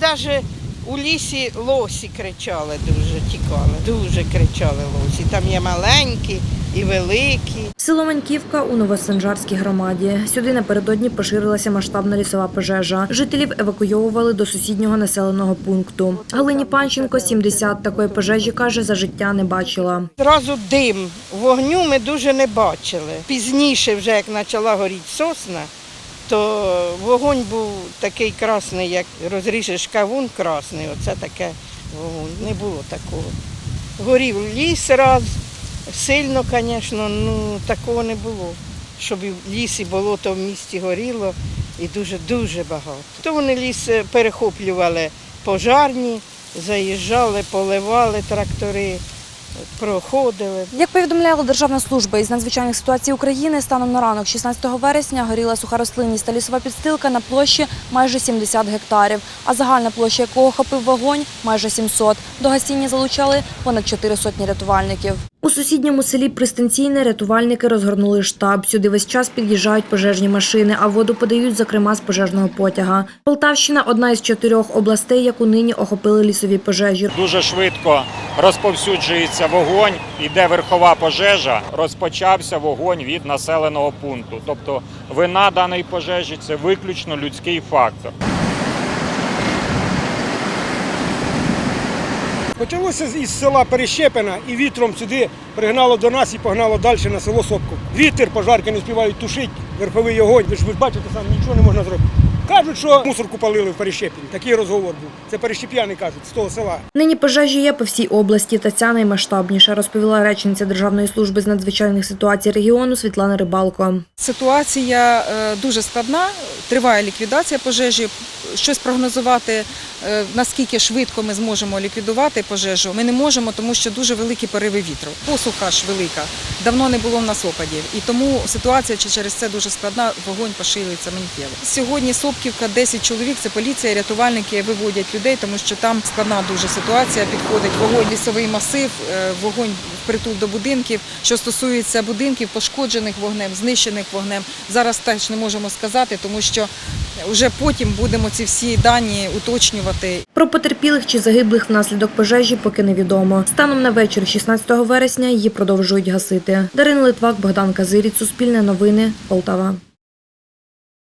навіть у лісі лосі кричали дуже, тікали. Дуже кричали лосі. Там є маленькі і великі. Село Маньківка у Новосанжарській громаді. Сюди напередодні поширилася масштабна лісова пожежа. Жителів евакуйовували до сусіднього населеного пункту. Галині Панченко 70 такої пожежі каже, за життя не бачила. Зразу дим. Вогню ми дуже не бачили. Пізніше, вже як почала горіти сосна, то вогонь був такий красний, як розріжеш кавун красний. Оце таке вогонь. Не було такого. Горів ліс раз, сильно, звісно, ну такого не було. Щоб в лісі болото в місті горіло і дуже-дуже багато. То вони ліс е, перехоплювали пожарні, заїжджали, поливали трактори, проходили. Як повідомляла Державна служба із надзвичайних ситуацій України, станом на ранок 16 вересня горіла суха рослинність та лісова підстилка на площі майже 70 гектарів, а загальна площа якого хапив вогонь майже 700. До гасіння залучали понад 4 сотні рятувальників. У сусідньому селі Пристанційне рятувальники розгорнули штаб. Сюди весь час під'їжджають пожежні машини, а воду подають, зокрема, з пожежного потяга. Полтавщина одна із чотирьох областей, яку нині охопили лісові пожежі. Дуже швидко розповсюджується вогонь, іде верхова пожежа, розпочався вогонь від населеного пункту. Тобто вина даної пожежі це виключно людський фактор. Почалося із села Перещепина і вітром сюди пригнало до нас і погнало далі на село Сопку. Вітер, пожарки не співають тушити, верховий огонь. Ви ж ви бачите, сам нічого не можна зробити. Кажуть, що мусорку палили в Перещепіні. Такий розговор був. Це перещеп'яни кажуть з того села. Нині пожежі є по всій області, та ця наймасштабніша, розповіла речниця Державної служби з надзвичайних ситуацій регіону Світлана Рибалко. Ситуація е, дуже складна, триває ліквідація пожежі. Щось прогнозувати, е, наскільки швидко ми зможемо ліквідувати пожежу, ми не можемо, тому що дуже великі пориви вітру. Посуха ж велика, давно не було в нас опадів. І тому ситуація через це дуже складна, вогонь поширюється миттєво. Сьогодні Сопківка, 10 чоловік, це поліція, рятувальники виводять людей, тому що там складна дуже ситуація. Підходить вогонь, лісовий масив, е, вогонь впритул до будинків. Що стосується будинків, пошкоджених вогнем, знищених вогнем, зараз теж не можемо сказати, тому що вже потім будемо ці всі дані уточнювати. Про потерпілих чи загиблих внаслідок пожежі поки невідомо. Станом на вечір 16 вересня її продовжують гасити. Дарина Литвак, Богдан Казиріць, Суспільне новини, Полтава.